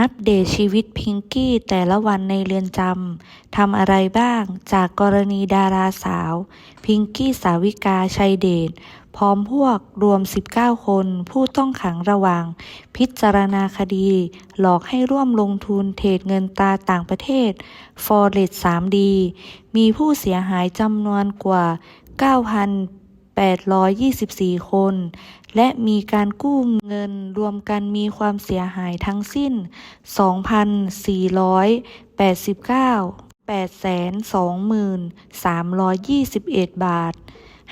อัปเดตชีวิตพิงกี้แต่ละวันในเรือนจำทำอะไรบ้างจากกรณีดาราสาว พิงกี้สาวิกาชัยเดชพร้อมพวกรวม 19 คน ผู้ต้องขังระหว่าง พิจารณาคดี หลอกให้ร่วมลงทุนเทรดเงินตาต่างประเทศ Forex 3D มีผู้เสียหายจำนวนกว่า 824 คน และมีการกู้เงินรวมกันมีความเสียหายทั้งสิ้น 2,489 820,321 บาท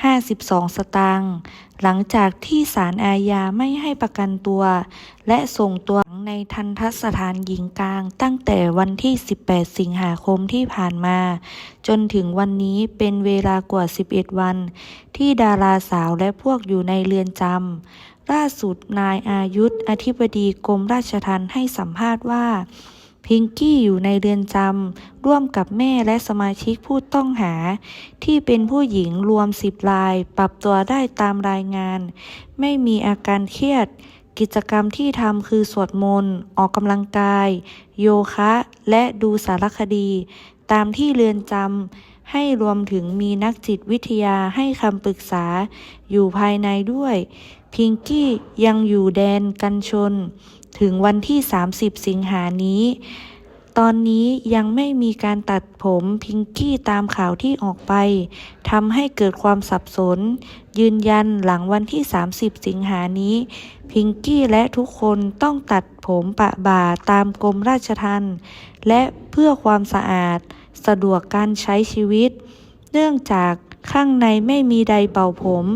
52 สตางค์ หลังจากที่ศาลอาญาไม่ให้ประกันตัว และส่งตัว ในทันทสถานหญิงกลางตั้งแต่วันที่ 18 สิงหาคมที่ผ่านมา จนถึงวันนี้เป็นเวลากว่า 11 วัน ที่ดาราสาวและพวกอยู่ในเรือนจำล่าสุดนายอายุธอธิบดีกรมราชทัณฑ์ให้สัมภาษณ์ว่า พิงกี้อยู่ในเรือนจำร่วมกับแม่และสมาชิกผู้ต้องหา ที่เป็นผู้หญิงรวม 10ราย ปรับตัวได้ตามรายงาน ไม่มีอาการเครียด กิจกรรมที่ทำคือสวดมนต์ ออกกำลังกาย โยคะ และดูสารคดี ตามที่เรือนจำให้รวมถึงมีนักจิตวิทยาให้คำปรึกษา อยู่ภายในด้วย พิงกี้ยังอยู่แดนกันชน ถึงวันที่ 30 สิงหานี้ ตอนนี้ยังไม่มีการตัดผมพิงกี้ตามข่าวที่ออกไปทำให้เกิดความสับสน ยืนยันหลังวันที่ 30 สิงหานี้ พิงกี้และทุกคนต้องตัดผมปะบ่าตามกรมราชทัณฑ์และเพื่อความสะอาด สะดวกการใช้ชีวิต เนื่องจาก ข้างในไม่มีใดเป่าผม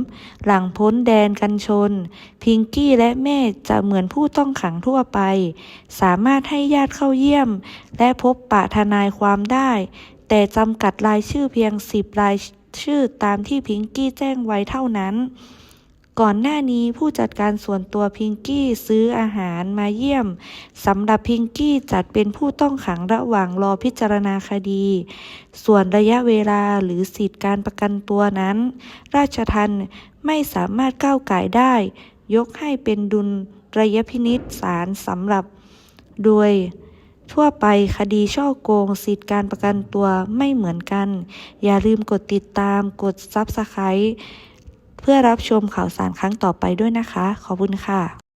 หลังพ้นแดนกันชน พิงกี้และแม่จะเหมือนผู้ต้องขังทั่วไป สามารถให้ญาติเข้าเยี่ยม และพบปะทนายความได้ แต่จำกัดรายชื่อเพียงสิบรายชื่อตามที่พิงกี้แจ้งไว้เท่านั้น ก่อนหน้านี้ผู้จัดการส่วนตัวพิงกี้ซื้ออาหารมาเยี่ยมสำหรับพิงกี้จัดเป็นผู้ต้องขังระหว่างรอพิจารณาคดี ส่วนระยะเวลาหรือสิทธิการประกันตัวนั้น ราชทัณไม่สามารถก้าวไก่ได้ ยกให้เป็นดุลระยะพินิษศาลสำหรับ โดยทั่วไปคดีช่อโกงสิทธิการประกันตัวไม่เหมือนกัน อย่าลืมกดติดตามกด Subscribe เพื่อรับชมข่าวสารครั้งต่อไปด้วยนะคะ ขอบคุณค่ะ